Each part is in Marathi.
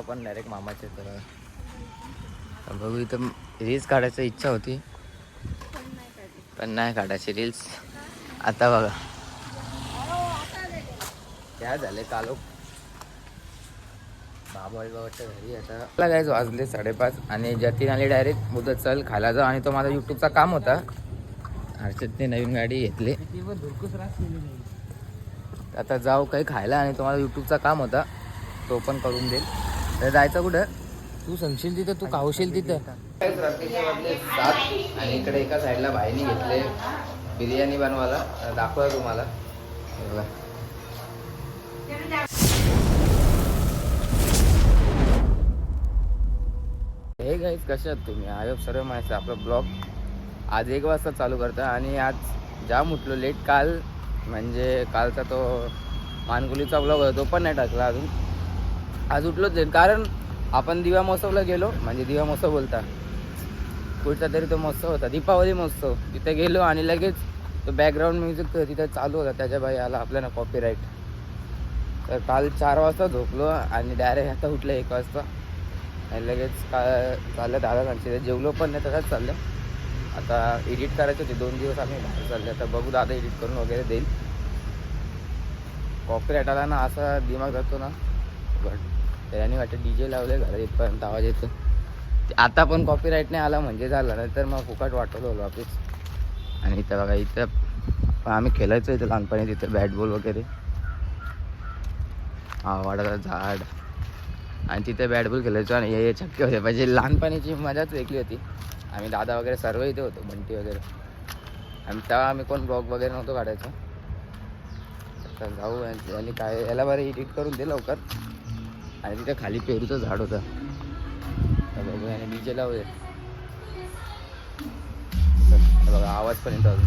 आपण डायरेक्ट मामाच्या तर बघू इथं रील्स काढायची इच्छा होती. पण नाही काढायची रील्स आता बघा. काय झाले कालो? बाबा बाबाच्या घरी आता. काय वाजले साडेपाच आणि जतीन आली डायरेक्ट उद्या चल खायला जाऊ आणि तो माझा युट्यूबचा काम होता. हर्षदने नवीन गाडी घेतली. आता जाऊ काही खायला. आणि तो माझा युट्यूबचा काम होता. तो पण करून देईल. तर जायचं कुठं? तू सांगशील तिथं तू खाऊशील तिथं. सात आणि इकडे एका साईडला भाईनी घेतले बिर्याणी बनवायला. दाखवा तुम्हाला. हे गाईज कसे आहात तुम्ही? आय होप सर्व माहिती. आपला ब्लॉग आज एक वाजता चालू करता आणि आज जाम उठलो लेट काल म्हणजे कालचा तो मानकुलीचा ब्लॉग होता तो पण नाही टाकला अजून. आज उठलोच आहे कारण आपण दिवा महोत्सवला गेलो म्हणजे दिवा महोत्सव बोलता. पुढचा तरी तो महोत्सव होता. दीपावली महोत्सव. तिथे गेलो आणि लगेच तो बॅकग्राऊंड म्युझिक तिथे चालू होता. त्याच्या बाई आला आपल्याला कॉपीराईट तर काल चार वाजता झोपलो आणि डायरेक्ट आता उठलं एक वाजता. आणि लगेच का चाललं दादा सांगते. जेवलो पण नाही तसंच चाललं. आता एडिट करायचं होते. दोन दिवस आम्ही बाहेर चालले. आता बघू दादा एडिट करून वगैरे देईल. कॉपीराईट आला ना असा दिमाग जातो ना. बट त्याने वाटतं डी जे लावले घरात इथपर्यंत आवाज येतो ते आता पण कॉपीराईट नाही आला म्हणजे झालं. नाही तर मग फुकट वाटवलं वापिस आणि इथं बघा इथं पण आम्ही खेळायचो इथं लहानपणी तिथं बॅट बॉल वगैरे. हा झाड. आणि तिथे बॅट बॉल खेळायचो आणि हे छक्के होते. म्हणजे लहानपणीची मजाच वेगळी होती. आम्ही दादा वगैरे सर्व इथे होतो बंटी वगैरे. आणि तेव्हा आम्ही कोण ब्लॉग वगैरे नव्हतो काढायचो. तर जाऊ आणि आणि काय याला बरं एडिट करून दे लवकर. आणि तिथं खाली पेरूचं झाड होतं. बघूया बघू आणि डीजे लावूया बघा आवाज पण येतो अजून.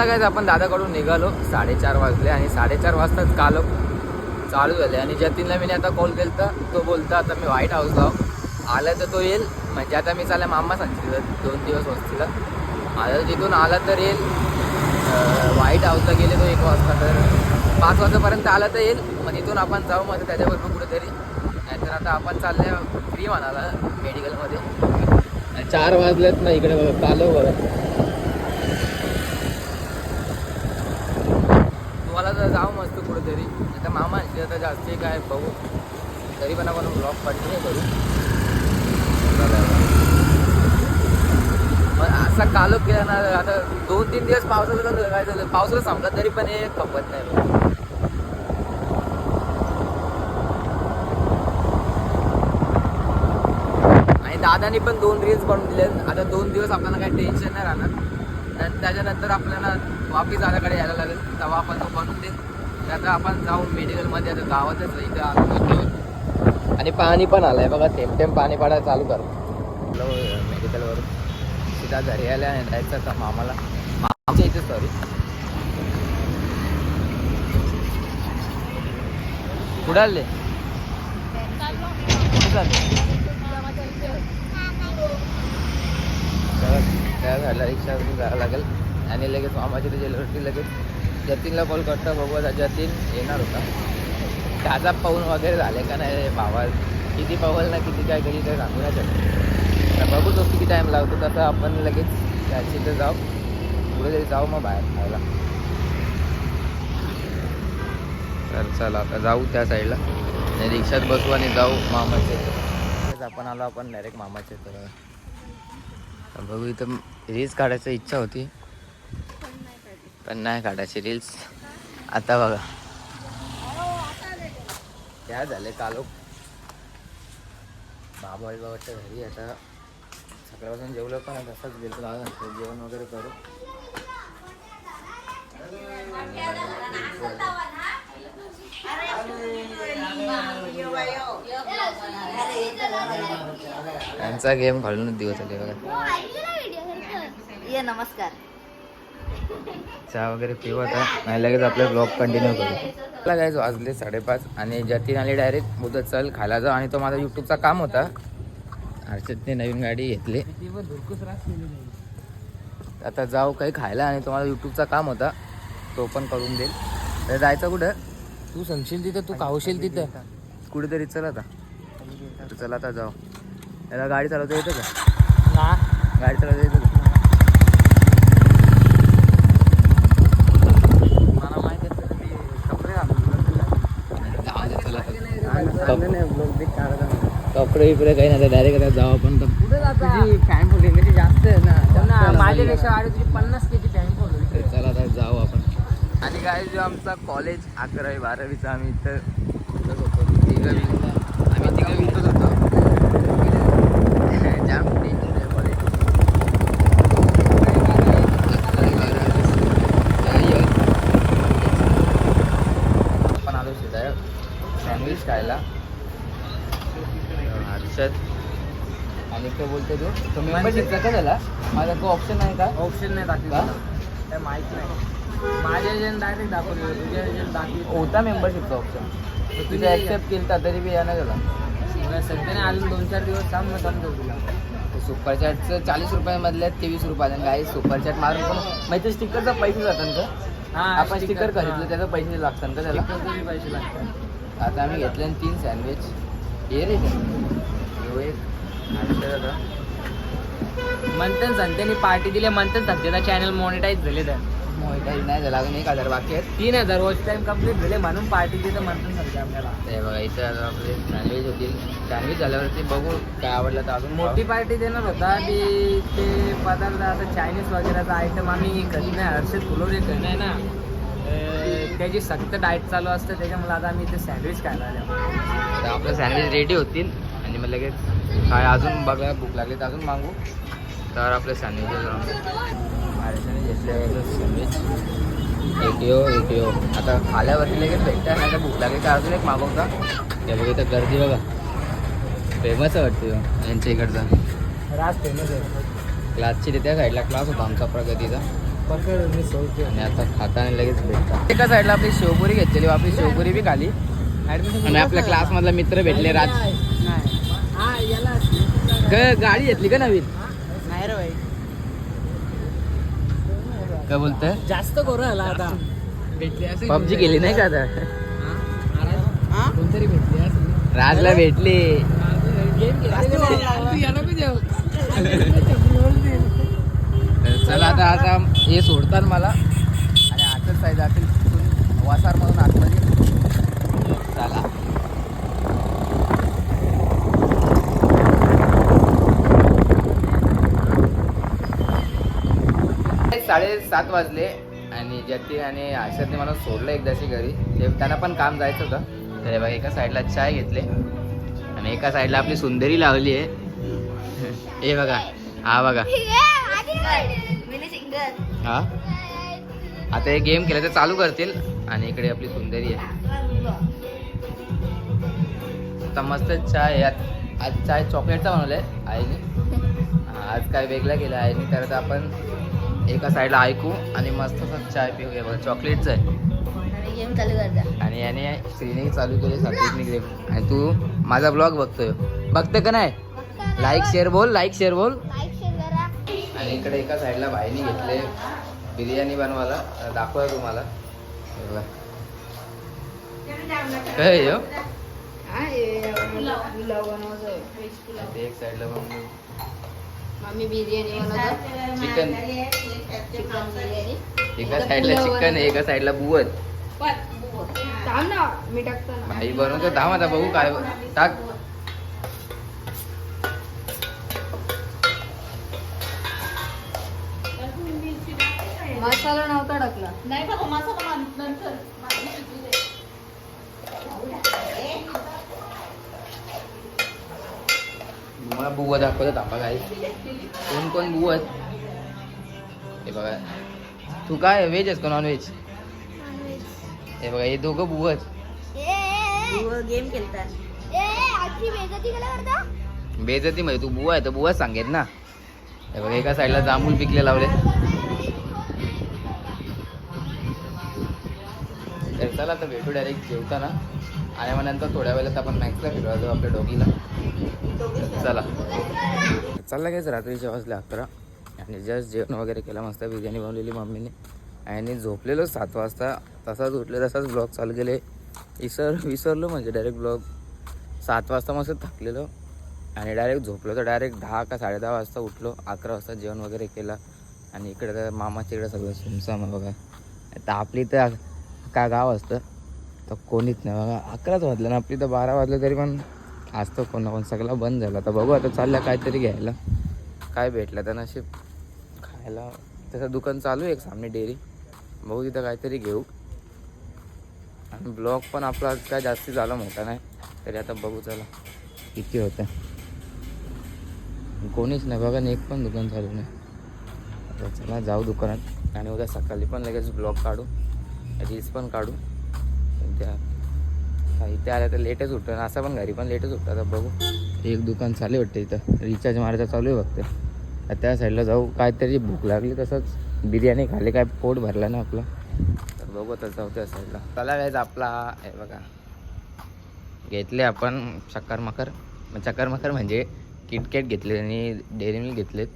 मला काय आपण दादाकडून निघालो. साडेचार वाजले आणि साडेचार वाजताच काल चालू झाले. आणि जतीनला मी आता कॉल केला तर तो बोलता आता मी व्हाईट हाऊसला जाऊ आला तर तो येईल. म्हणजे आता मी चालला मामा सांगतील दोन दिवस वस्तीला. आता तिथून आला तर येईल. व्हाईट हाऊसला गेले तो एक वाजता तर पाच वाजेपर्यंत आला तर येईल. मग तिथून आपण जाऊ मग त्याच्याबरोबर कुठेतरी. नाहीतर आता आपण चालले फ्री म्हणाला मेडिकलमध्ये चार वाजलेत ना इकडे बघा कालो बघा. तुम्हाला जाऊ मस्त कुठेतरी. आता मामा आणखी आता जास्ती काय बघू. तरी पण आपण ब्लॉग कंटिन्यू करू. मग असा कालोख केला ना आता दोन तीन दिवस पावसाचं कसं काय झालं पावसाला संपला तरी पण हे खपत नाही आणि दादानी पण दोन रील्स बनवून दिले आता दोन दिवस आपल्याला काही टेन्शन नाही राहणार. आणि त्याच्यानंतर आपल्याला वापिस दादाकडे यायला लागेल. तेव्हा आपण तो बनवून तर आता आपण जाऊन मेडिकलमध्ये आता गावातच इथं आलो आणि पाणी पण आलंय बघा थेंब थेंब पाणी पडायला चालू कर. मेडिकलवरून सीधा घरी आल्या आणि जायचं आता मामाला. मामाच्या इथे सॉरी कुठं आले? कुठं चालले काय झालं. झाला रिक्षा जावं लागेल. आणि लगेच मामाच्या जेलवरती लगेच जतीनला कॉल करता बघू जतीन येणार होता. ताजा पाऊन वगैरे झाले का नाही भावा? किती पावल ना किती काय कधी काय सांगू नाही शकत. तर बघू तो किती टाईम लागतो तसं आपण लगेच त्याची तर जाऊ. पुढे तरी जाऊ मग बाहेर खायला. तर चला आता जाऊ त्या साईडला आणि रिक्षात बसू आणि जाऊ मामाचे आपण आलो आपण डायरेक्ट मामाचे तर बघू इथं रील्स काढायची इच्छा होती पण नाही काढायची रील्स आता बघा काय झाले कालो बाबा आई बाबाच्या घरी आता सकाळपासून जेवलं पण तसंच गेलो जेवण वगैरे करू त्यांचा गेम घालूनच दिवस आले बघा. ये नमस्कार. चहा वगैरे पिऊ आता नाही लगेच आपले ब्लॉग कंटिन्यू करू. मला काय वाजले साडेपाच आणि जतीन आली डायरेक्ट बोलत चल खायला जाऊ आणि तो माझा यूट्यूबचा काम होता. हर्षदने नवीन गाडी घेतली. आता जाऊ काही खायला आणि तुम्हाला यूट्यूबचा काम होता. तो पण करून देईल. तर जायचं कुठं? तू सांगशील तिथं तू खावशील तिथं. कुठेतरी चल आता. तर चला आता जाऊ. याला गाडी चालवता येतं का? गाडी चालवता येतं का? मला माहिती आहे तर मी कपडे घालून जाऊ दे, चला आता. कपडे बिपडे काही नाही डायरेक्ट आता जाऊ आपण तर. कुठे जाता? तुझी फॅन फॉलोइंग कशी जास्त आहे ना. त्यांना माझ्यापेक्षा आधी तुझी पन्नास फॅन फॉलोइंग तर चला आता जाऊ आपण. आणि काय जो आमचा कॉलेज अकरावी बारावीचा आम्ही इथं होतो इथंच होतो जाम डेंजर आहे कॉलेज आपण आलो सिद्धार्थ सँडविच खायला. हर्षद. आणि काय बोलते तू तो मेंबरशिपचा का झाला माझा तो ऑप्शन नाही का? ऑप्शन नाही दाखवला? काय माहीत नाही. माझ्या एजंट डायरेक्ट दाखवले तुझ्या एजंट दाखवली होता मेंबरशिपचा ऑप्शन तुझे तुझ्या ऍक्सेप्ट केलं तरी बी यानं गेला सध्याने अजून दोन चार दिवस थांब मग थांबतो तुला. सुपर चॅटचं चाळीस रुपयामधल्या तेवीस रुपयानं काय सुपर चॅट मारून पण माहिती स्टिकरचा पैसे जातात का हा आपण स्टिकर खरीदलं त्याचं पैसे लागतात का त्याला. पैसे लागतात. आता आम्ही घेतले तीन सँडविच हे रे एक. मंथन संत्याने पार्टी दिली मंथन संत्याचा चॅनल मॉनिटाईज झाले तर. मोहिताई नाही झाला अजून एक हजार बाकी आहेत. तीन हजार वॉच टाइम कंप्लीट झाले म्हणून पार्टी देतं मंथन संत्या आपल्याला ते बघा इथं आता आपले सँडविच होतील सँडविच झाल्यावरती बघू काय आवडलं तर अजून मोठी पार्टी देणार होता की ते पदार्थ आता चायनीज वगैरेचा आयटम आम्ही कधी नाही हर्षद फुलवले कधी नाही ना. त्याची सक्त डाएट चालू असतं त्याच्यामुळे आता आम्ही ते सँडविच खायला आलो. तर आपलं सँडविच रेडी होतील. आणि मग लगेच काय अजून बघा भूक लागली तर अजून मागू. तर आपलं सँडविच महाराष्ट्राने घेतलं सँडविच एक यो एक यो. आता खाल्यावरती लगेच भेटतं नाही तर भूक लागली तर अजून एक मागवता. ते बघा इथं गर्दी बघा. फेमस आहे वाटतं यांच्या इकडचा. राज फेमस आहे. क्लासची त्या साईडला क्लास होता आमचा प्रगतीचा. आणि आता खाताना लगेच भेटतात एका साईडला आपली शेवपुरी घेतलेली आपली शेवपुरी बी खाली. आणि आपल्या क्लासमधला मित्र भेटले राज. गाडी घेतली का नवीन? काय बोलतोय? जास्त करू आला आता. भेटली असेल. पबजी केली नाही का आता? कोणतरी भेटली असेल. राजला भेटली. गेम तर चला आता आता हे सोडतात मला. आणि आतच साईड जातील वासार मधून आतमध्ये. चला. साडेसात वाजले आणि जती आणि आशातने मला सोडलं एकदाशी घरी. ते त्यांना पण काम जायचं होतं. तर बघा एका साईडला चाय घेतले आणि एका साईडला आपली सुंदरी लावली आहे. हे बघा हा बघा. हा? आता हे गेम केलं तर चालू करतील आणि इकडे आपली सुंदरी आहे. आता मस्त चाय आहे. आज- आज चाय चॉकलेटचा बनवलाय आईने. आज काय वेगळं केलं आईने तर आता आपण एका साईडला ऐकू आणि मस्त चाय पिऊया बघा चॉकलेटचं आहे गेम चालू करता आणि याने श्रीने चालू केले सात्विकने ग्रेप आणि तू माझा ब्लॉग बघतोय बघते का नाही लाईक शेअर बोल लाईक शेअर बोल आणि इकडे एका साईडला भाईने घेतले बिर्याणी बनवायला अं, दाखवूया तुम्हाला हे. काय एक साईडला मम्मी बिर्याणी बनवतो. चिकन चिकन बिर्याणी एका साईडला चिकन आहे एका साईडला बुवत. थांब ना मी टाकतो ना. भाई बनवतो थांब आता बघू काय टाक. मसाला नव्हता टाकला. नाही बाबा मसाला नंतर तुम्हाला बुवा दाखवतो थांबा काय कोण कोण बुवा आहेत? हे बघा. तू काय व्हेज आहेस का नॉन व्हेज हे बघा हे दोघं बुवा आहेत. गेम खेळतात. बेजती मध्ये तू बुवा आहे तर बुवा सांगेत ना. हे बघा एका साईडला जांभूळ पिकले लावले. तर चला तर भेटू डायरेक्ट जेवताना. आणि मग नंतर थोड्या वेळात आपण मॅक्सला फिरवा जाऊ आपल्या डॉगीला. चला. चालला कायच रात्रीच्या वाजले अकरा. आणि जस्ट जेवण वगैरे केलं मस्त बिर्याणी बनवलेली मम्मीने. आणि झोपलेलो सात वाजता. तसाच उठले तसाच ब्लॉग चालू केले. विसर विसरलो म्हणजे डायरेक्ट ब्लॉग. सात वाजता मस्त थकलेलो. आणि डायरेक्ट झोपलो. तर डायरेक्ट दहा का साडे दहा वाजता उठलो. अकरा वाजता जेवण वगैरे केलं. आणि इकडे तर मामाच्या इकडे सगळं सुमसाम बघा. आता आपली तर का गाव असतं. तर कोणीच नाही बघा. अकराच वाजलं ना. आपली तर बारा वाजलं तरी पण असतं कोण ना कोण सगळा बंद झाला. तर बघू आता चाललं काहीतरी घ्यायला. काय भेटलं तर नशीब खायला. तसं दुकान चालू आहे एक सामने डेअरी. बघू तिथं काहीतरी घेऊ. आणि ब्लॉग पण आपला आज काय जास्ती झाला मोठा नाही. तरी आता बघू चला. किती होतं? कोणीच नाही बघा एक पण दुकान चालू नाही. चला जाऊ दुकानात. आणि उद्या सकाळी पण लगेच ब्लॉग काढू. रील्स पण काढू. उद्या इथे आलं तर लेटच उठतं. असं पण घरी पण लेटच उठतं. आता बघू. एक दुकान चालू वाटतं इथं. रिचार्ज मारायचं चालू आहे फक्त. त्या साईडला जाऊ. काहीतरी भूक लागली तसंच. बिर्याणी खाली काय पोट भरलं ना आपलं. तर बघू तर जाऊ त्या साईडला चला गायच आपला हे बघा. घेतले आपण चक्कर मकर मग चक्कर मकर म्हणजे किटकॅट घेतले आणि डेअरी मिल्क घेतलेत.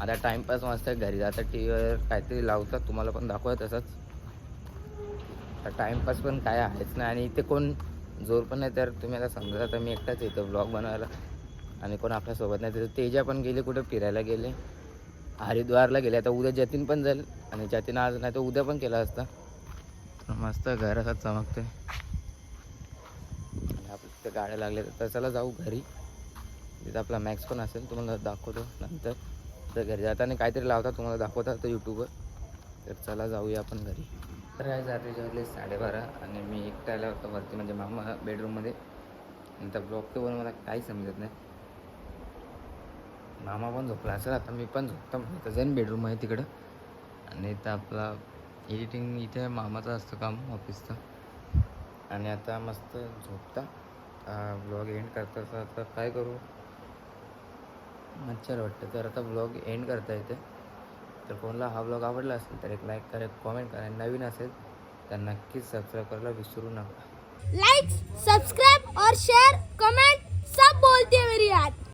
आता टाईमपास मस्त घरी जाता टी व्हीवर काहीतरी लावतात. तुम्हाला पण दाखवत तसंच. टाईमपास पण काय आहेच नाही. आणि इथे कोण जोर पण नाही तर तुम्ही आता समजा आता मी एकटाच येतो ब्लॉग बनवायला. आणि कोण आपल्यासोबत नाही तर तेजा पण गेले कुठं फिरायला गेले. हरिद्वारला गेले आता उद्या जतीन पण जाईल. आणि जतीन आज नाही तर उद्या पण केला असता. तर मस्त घर असा चमकते आणि आपल्या तिथं गाड्या लागल्या तर चला जाऊ घरी. तिथं आपला मॅक्स पण असेल तुम्हाला दाखवतो नंतर. तर घरी जाताना काहीतरी लावता तुम्हाला दाखवता तर यूट्यूबवर तर चला जाऊया आपण घरी. तर आज रात्रीच्या वाजले साडेबारा आणि मी एकट्याला होता वरती म्हणजे मामा बेडरूममध्ये. नंतर ब्लॉग तर बनवून मला काही समजत नाही. मामा पण झोपला असेल आता मी पण झोपतो. इथं जाईन बेडरूम आहे तिकडं. आणि इथं आपला एडिटिंग इथे मामाचं असतं काम ऑफिसचं आणि आता मस्त झोपता. ब्लॉग एंड करता तर आता काय करू? मच्छर वाटतं. तर आता ब्लॉग एंड करता येते. तर कोणाला हा ब्लॉग आवडला असेल तर एक लाईक करा एक कॉमेंट करा. नवीन असेल तर नक्कीच सबस्क्राईब करायला विसरू नका. लाईक सबस्क्राईब और शेअर कमेंट सब बोलते मेरी